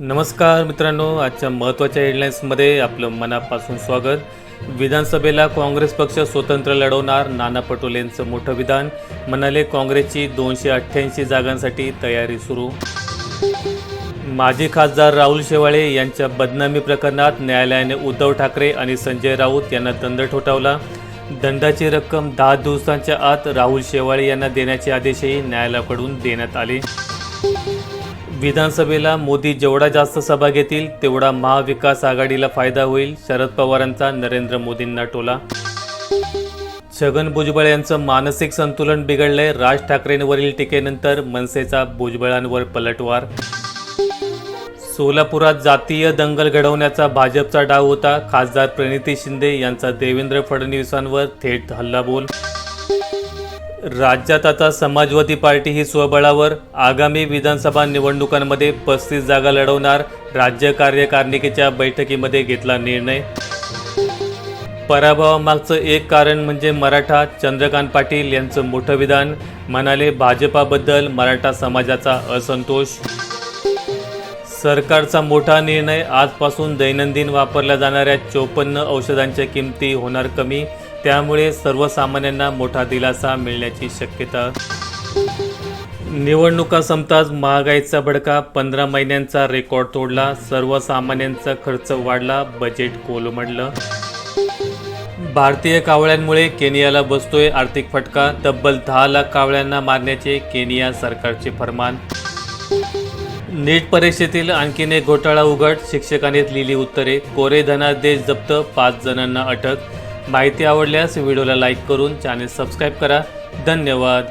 नमस्कार मित्रांनो आजच्या महत्त्वाच्या हेडलाईन्समध्ये आपलं मनापासून स्वागत. विधानसभेला काँग्रेस पक्ष स्वतंत्र लढवणार नाना पटोलेंचं मोठं विधान. म्हणाले काँग्रेसची दोनशे अठ्ठ्याऐंशी जागांसाठी तयारी सुरू. माजी खासदार राहुल शेवाळे यांच्या बदनामी प्रकरणात न्यायालयाने उद्धव ठाकरे आणि संजय राऊत यांना दंड ठोठावला. दंडाची रक्कम दहा दिवसांच्या आत राहुल शेवाळे यांना देण्याचे आदेशही न्यायालयाकडून देण्यात आले. विधानसभेला मोदी जेवढा जास्त सभा घेतील तेवढा महाविकास आघाडीला फायदा होईल शरद पवारांचा नरेंद्र मोदींना टोला. छगन भुजबळ यांचं मानसिक संतुलन बिघडलंय राज ठाकरेंवरील टीकेनंतर मनसेचा भुजबळांवर पलटवार. सोलापुरात जातीय दंगल घडवण्याचा भाजपचा डाव होता खासदार प्रणिती शिंदे यांचा देवेंद्र फडणवीसांवर थेट हल्लाबोल. राज्यात आता समाजवादी पार्टी ही स्वबळावर आगामी विधानसभा निवडणुकांमध्ये पस्तीस जागा लढवणार राज्य कार्यकारिणीच्या बैठकीमध्ये घेतला निर्णय. पराभवामागचं एक कारण म्हणजे मराठा चंद्रकांत पाटील यांचं मोठं विधान म्हणाले भाजपाबद्दल मराठा समाजाचा असंतोष. सरकारचा मोठा निर्णय आजपासून दैनंदिन वापरल्या जाणाऱ्या चोपन्न औषधांच्या किमती होणार कमी त्यामुळे सर्वसामान्यांना मोठा दिलासा मिळण्याची शक्यता. निवडणुका संपताच महागाईचा भडका पंधरा महिन्यांचा रेकॉर्ड तोडला सर्वसामान्यांचा खर्च वाढला बजेट कोलमडलं. भारतीय कावळ्यांमुळे केनियाला बसतोय आर्थिक फटका तब्बल दहा लाख कावळ्यांना मारण्याचे केनिया सरकारचे फरमान. नीट परीक्षेतील आणखीन एक घोटाळा उघड शिक्षकांनी लिहिली उत्तरे कोरे धनादेश जप्त पाच जणांना अटक. माहिती आवडल्यास व्हिडिओला लाईक करून चॅनेल सबस्क्राईब करा. धन्यवाद.